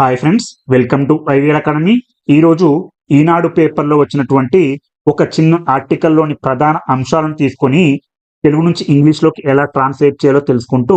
Hi friends welcome to IVL academy ఈరోజు ఈనాడు పేపర్లో వచ్చినటువంటి ఒక చిన్న ఆర్టికల్లోని ప్రధాన అంశాలను తీసుకొని తెలుగు నుంచి ఇంగ్లీష్లోకి ఎలా ట్రాన్స్లేట్ చేయాలో తెలుసుకుంటూ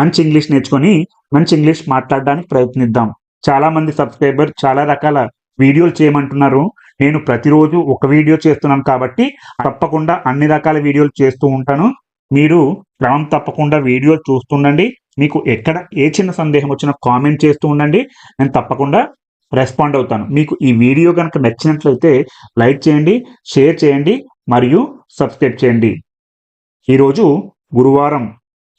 మంచి ఇంగ్లీష్ నేర్చుకొని మంచి ఇంగ్లీష్ మాట్లాడడానికి ప్రయత్నిద్దాం. చాలా మంది సబ్స్క్రైబర్ చాలా రకాల వీడియోలు చేయమంటున్నారు. నేను ప్రతిరోజు ఒక వీడియో చేస్తున్నాను కాబట్టి తప్పకుండా అన్ని రకాల వీడియోలు చేస్తూ ఉంటాను. మీరు క్రమం తప్పకుండా వీడియోలు చూస్తుండండి. మీకు ఎక్కడ ఏ చిన్న సందేహం వచ్చినా కామెంట్ చేస్తూ ఉండండి. నేను తప్పకుండా రెస్పాండ్ అవుతాను. మీకు ఈ వీడియో కనుక నచ్చినట్లయితే లైక్ చేయండి షేర్ చేయండి మరియు సబ్స్క్రైబ్ చేయండి. ఈరోజు గురువారం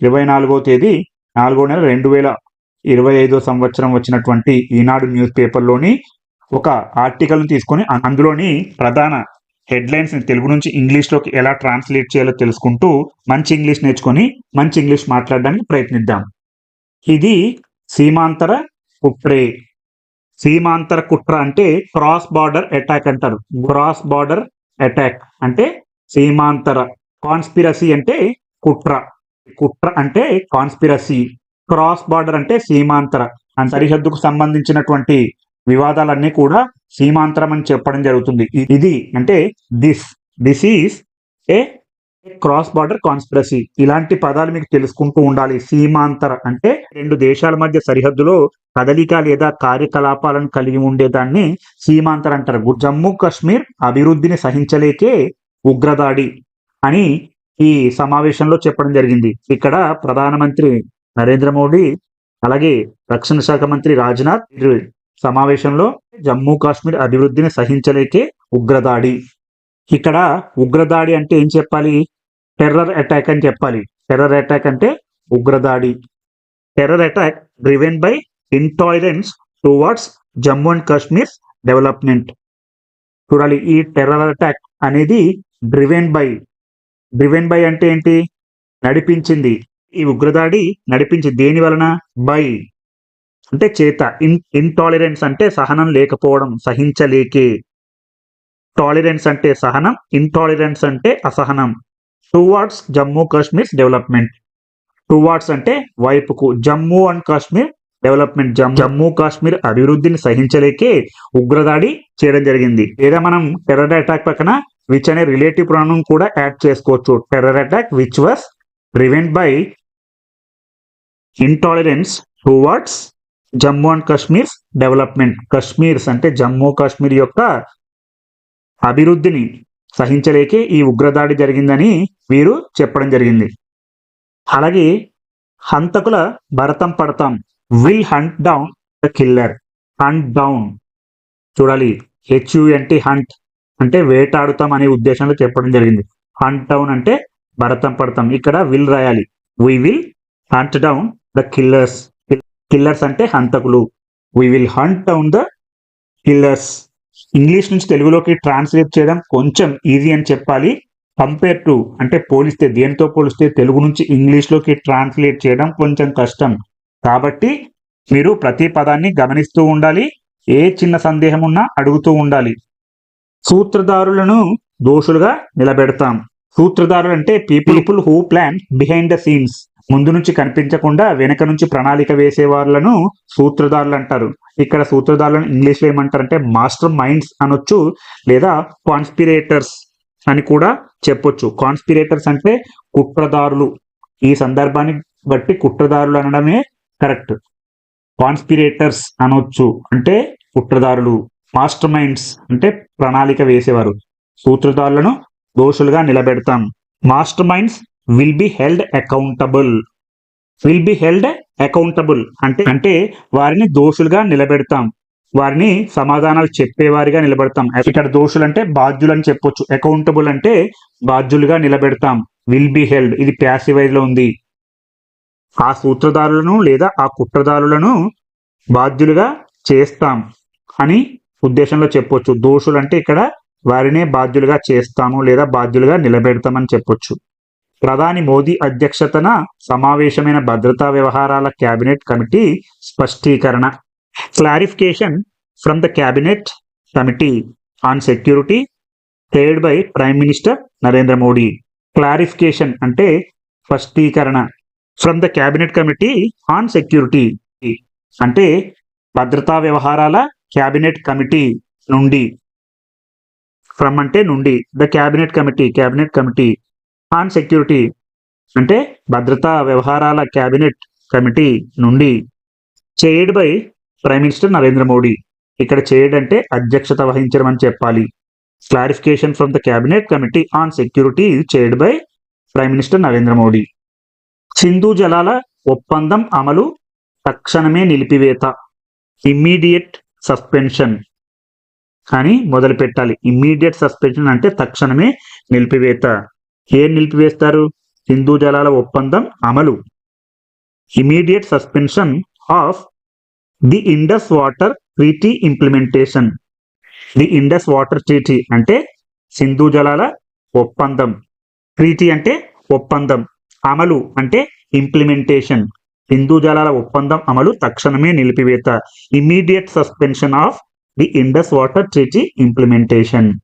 ఇరవై నాలుగో తేదీ నాలుగో నెల రెండు వేల ఇరవై ఐదో సంవత్సరం వచ్చినటువంటి ఈనాడు న్యూస్ పేపర్లోని ఒక ఆర్టికల్ని తీసుకొని అందులోని ప్రధాన హెడ్లైన్స్ని తెలుగు నుంచి ఇంగ్లీష్లోకి ఎలా ట్రాన్స్లేట్ చేయాలో తెలుసుకుంటూ మంచి ఇంగ్లీష్ నేర్చుకొని మంచి ఇంగ్లీష్ మాట్లాడడానికి ప్రయత్నిద్దాం. ఇది సీమాంతర కుట్రే. సీమాంతర కుట్ర అంటే క్రాస్ బార్డర్ అటాక్ అంటారు. క్రాస్ బార్డర్ అటాక్ అంటే సీమాంతర. కాన్స్పిరసీ అంటే కుట్ర. కుట్ర అంటే కాన్స్పిరసీ. క్రాస్ బార్డర్ అంటే సీమాంతర. అండ్ సరిహద్దుకు సంబంధించినటువంటి వివాదాలన్నీ కూడా సీమాంతరం అని చెప్పడం జరుగుతుంది. ఇది అంటే this this is a cross border conspiracy. ఇలాంటి పదాలు మీకు తెలుసుకుంటూ ఉండాలి. సీమాంతర అంటే రెండు దేశాల మధ్య సరిహద్దులో కదలిక లేదా కార్యకలాపాలను కలిగి ఉండేదాన్ని సీమాంతర అంటారు. జమ్మూ కాశ్మీర్ అభివృద్ధిని సహించలేకే ఉగ్రదాడి అని ఈ సమావేశంలో చెప్పడం జరిగింది. ఇక్కడ ప్రధానమంత్రి నరేంద్ర మోడీ అలాగే రక్షణ శాఖ మంత్రి రాజ్నాథ్ సమావేశంలో జమ్మూ కాశ్మీర్ అభివృద్ధిని సహించలేకే ఉగ్రదాడి. ఇక్కడ ఉగ్రదాడి అంటే ఏం చెప్పాలి? టెర్రర్ అటాక్ అని చెప్పాలి. టెర్రర్ అటాక్ అంటే ఉగ్రదాడి. Terror attack driven by intolerance towards Jammu and Kashmir development చూడాలి ఈ టెర్రర్ అటాక్ అనేది డ్రివెన్ బై డ్రివెన్ బై అంటే ఏంటి? నడిపించింది. ఈ ఉగ్రదాడి నడిపించి దేని వలన? బై అంటే చేత. ఇన్ ఇంటాలరెన్స్ అంటే సహనం లేకపోవడం సహించలేకే. టాలరెన్స్ అంటే సహనం ఇంటాలరెన్స్ అంటే అసహనం. Towards Jammu Kashmir development towards అంటే వైపుకు. జమ్మూ అండ్ కాశ్మీర్ డెవలప్మెంట్ జమ్ జమ్మూ కాశ్మీర్ అభివృద్ధిని సహించలేకే ఉగ్రదాడి చేయడం జరిగింది. లేదా మనం టెర్రర్ అటాక్ పక్కన విచ్ అనే రిలేటివ్ ప్రాణం కూడా యాడ్ చేసుకోవచ్చు. Terror attack which was prevent by intolerance towards Jammu and Kashmir development. Kashmirs అంటే జమ్మూ కాశ్మీర్ యొక్క అభివృద్ధిని సహించలేకే ఈ ఉగ్రదాడి జరిగిందని వీరు చెప్పడం జరిగింది. అలాగే హంతకుల భరతం పడతాం. Will hunt down the killer. Hunt down. చూడాలి. H U N T hunt అంటే వేటాడుతాం అనే ఉద్దేశంలో చెప్పడం జరిగింది. హంట్ డౌన్ అంటే భరతం పడతాం. ఇక్కడ విల్ రాయాలి. We will hunt down the killers. Killers అంటే హంతకులు. We will hunt down the killers English నుంచి తెలుగులోకి ట్రాన్స్లేట్ చేయడం కొంచెం ఈజీ అని చెప్పాలి. కంపేర్ టు అంటే పోలిస్తే దేనితో పోలిస్తే తెలుగు నుంచి ఇంగ్లీష్లోకి ట్రాన్స్లేట్ చేయడం కొంచెం కష్టం. కాబట్టి మీరు ప్రతి పదాన్ని గమనిస్తూ ఉండాలి. ఏ చిన్న సందేహం ఉన్నా అడుగుతూ ఉండాలి. సూత్రధారులను దోషులుగా నిలబెడతాం. సూత్రధారులు అంటే people who plan behind the scenes ముందు నుంచి కనిపించకుండా వెనక నుంచి ప్రణాళిక వేసే వాళ్ళను సూత్రధారులు అంటారు ఇక్కడ సూత్రధారులను ఇంగ్లీష్లో ఏమంటారంటే మాస్టర్ మైండ్స్ అనొచ్చు లేదా కాన్స్పిరేటర్స్ అని కూడా చెప్పొచ్చు. కాన్స్పిరేటర్స్ అంటే కుట్రదారులు ఈ సందర్భాన్ని బట్టి కుట్రదారులు అనడమే కరెక్ట్. కాన్స్పిరేటర్స్ అనొచ్చు అంటే కుట్రదారులు మాస్టర్ మైండ్స్ అంటే ప్రణాళిక వేసేవారు. సూత్రధారులను దోషులుగా నిలబెడతాం. Master minds will be held accountable will be held accountable అంటే అంటే వారిని దోషులుగా నిలబెడతాం. వారిని సమాధానాలు చెప్పేవారిగా నిలబెడతాం. ఇక్కడ దోషులు అంటే బాధ్యులు అని చెప్పొచ్చు. అకౌంటబుల్ అంటే బాధ్యులుగా నిలబెడతాం. విల్ బి హెల్డ్ ఇది ప్యాసివైజ్లో ఉంది. ఆ సూత్రధారులను లేదా ఆ కుట్రదారులను బాధ్యులుగా చేస్తాం అని ఉద్దేశంలో చెప్పొచ్చు. దోషులు అంటే ఇక్కడ వారినే బాధ్యులుగా చేస్తాము లేదా బాధ్యులుగా నిలబెడతామని చెప్పొచ్చు. ప్రధాని మోదీ అధ్యక్షతన సమావేశమైన భద్రతా వ్యవహారాల cabinet committee స్పష్టీకరణ. Clarification from the cabinet committee on security headed by prime minister Narendra Modi. Clarification అంటే స్పష్టీకరణ from the cabinet committee on security. అంటే భద్రతా వ్యవహారాల క్యాబినెట్ కమిటీ నుండి. ఫ్రమ్ అంటే నుండి. The cabinet committee cabinet committee. On security అంటే భద్రతా వ్యవహారాల క్యాబినెట్ కమిటీ నుండి chaired by prime minister Narendra Modi ఇక్కడ చైర్డ్ అంటే అధ్యక్షత వహించడం అని చెప్పాలి clarification from the cabinet committee on security chaired by prime minister Narendra Modi Sindhu జలాల ఒప్పందం అమలు తక్షణమే నిలిపివేత. ఇమ్మీడియట్ సస్పెన్షన్ అని మొదలు పెట్టాలి ఇమ్మీడియట్ సస్పెన్షన్ అంటే తక్షణమే నిలిపివేత. ఏం నిలిపివేస్తారు? సింధు జలాల ఒప్పందం అమలు. Immediate suspension of the Indus water treaty implementation. The Indus water treaty అంటే సింధు జలాల ఒప్పందం. ట్రీటీ అంటే ఒప్పందం. అమలు అంటే ఇంప్లిమెంటేషన్. సింధు జలాల ఒప్పందం అమలు తక్షణమే నిలిపివేత. Immediate suspension of the Indus water treaty implementation.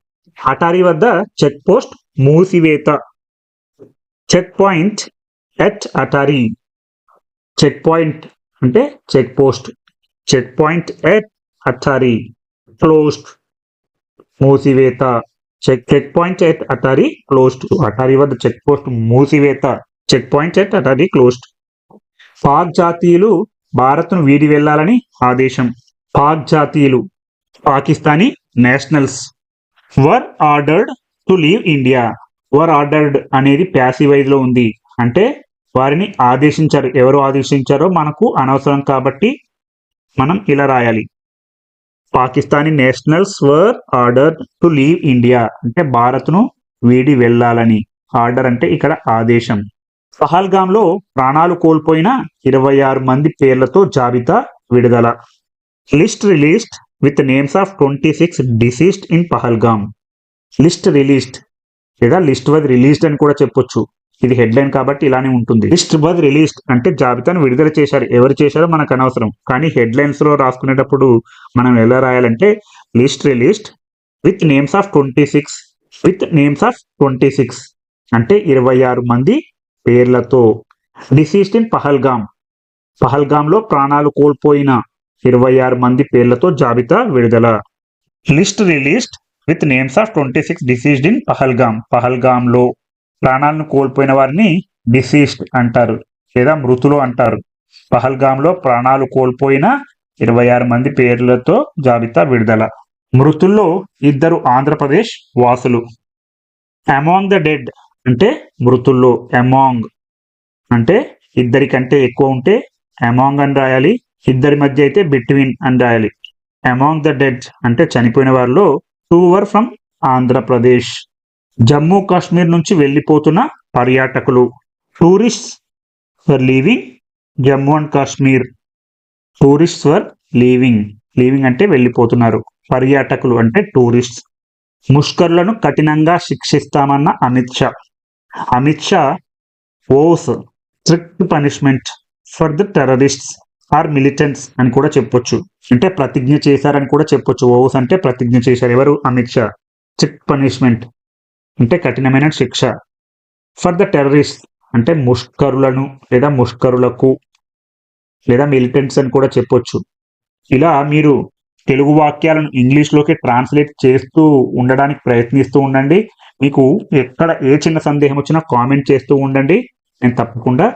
Attari వద్ద check post మూసివేత. Check point at Attari check point అంటే check post check point at Attari closed మూసివేత. Check check point at Attari closed Attari వద్ద check post మూసివేత. Check point at Attari closed Pak జాతీయులు భారత్ను వీడి వెళ్ళాలని ఆదేశం. Pak జాతీయులు Pakistani nationals. Were ordered to leave India were ordered అనేది ప్యాసివైజ్లో ఉంది. అంటే వారిని ఆదేశించారు. ఎవరు ఆదేశించారో మనకు అనవసరం కాబట్టి మనం ఇలా రాయాలి. Pakistani nationals were order to leave India అంటే భారత్ను వీడి వెళ్ళాలని. ఆర్డర్ అంటే ఇక్కడ ఆదేశం. పహల్గామ్లో ప్రాణాలు కోల్పోయిన ఇరవై ఆరు మంది పేర్లతో జాబితా విడుదల. List released with names of twenty six deceased in Pahalgam list released లేదా లిస్ట్ వాజ్ రిలీజ్డ్ అని కూడా చెప్పొచ్చు. ఇది హెడ్లైన్ కాబట్టి ఇలానే ఉంటుంది. లిస్ట్ వాజ్ రిలీజ్డ్ అంటే జాబితాను విడుదల చేశారు. ఎవరు చేశారో మనకు అనవసరం. కానీ హెడ్లైన్స్లో రాసుకునేటప్పుడు మనం ఎలా రాయాలంటే list released with names of twenty six with names of twenty six అంటే ఇరవై ఆరు మంది పేర్లతో. డిసీజ్డ్ ఇన్ పహల్గామ్ పహల్గామ్లో ప్రాణాలు కోల్పోయిన ఇరవై ఆరు మంది పేర్లతో జాబితా విడుదల. List released with names of twenty six deceased in పహల్గామ్లో ప్రాణాలను కోల్పోయిన వారిని డిసీజ్డ్ అంటారు. లేదా మృతులు అంటారు. పహల్గామ్లో ప్రాణాలు కోల్పోయిన ఇరవై ఆరు మంది పేర్లతో జాబితా విడుదల. మృతుల్లో ఇద్దరు ఆంధ్రప్రదేశ్ వాసులు. అమాంగ్ ద డెడ్ అంటే మృతుల్లో. అమాంగ్ అంటే ఇద్దరి కంటే ఎక్కువ ఉంటే అమాంగ్ అని రాయాలి. ఇద్దరి మధ్య అయితే బిట్వీన్ అని రాయాలి. అమాంగ్ ద డెడ్ అంటే చనిపోయిన వారిలో two were from Andhra Pradesh. Jammu Kashmir నుంచి వెళ్ళిపోతున్న పర్యాటకులు. Tourist for leaving Jammu and Kashmir. Tourist for leaving. Leaving అంటే వెళ్ళిపోతున్నారు. పర్యాటకులు అంటే టూరిస్ట్ ముష్కర్లను కఠినంగా శిక్షిస్తామన్న Amit Shah. Amit Shah vows strict punishment for the terrorists. Or militants అని కూడా చెప్పొచ్చు. అంటే ప్రతిజ్ఞ చేశారని కూడా చెప్పొచ్చు. ఓస్ అంటే ప్రతిజ్ఞ చేశారు. ఎవరు? అమిత్ షా. చిట్ పనిష్మెంట్. అంటే కఠినమైన శిక్ష. ఫర్ ద టెర్రరిస్ట్ అంటే ముష్కరులను లేదా ముష్కరులకు లేదా మిలిటెంట్స్ అని కూడా చెప్పొచ్చు. ఇలా మీరు తెలుగు వాక్యాలను ఇంగ్లీష్లోకి ట్రాన్స్లేట్ చేస్తూ ఉండడానికి ప్రయత్నిస్తూ ఉండండి. మీకు ఎక్కడ ఏ చిన్న సందేహం వచ్చినా కామెంట్ చేస్తూ ఉండండి. నేను తప్పకుండా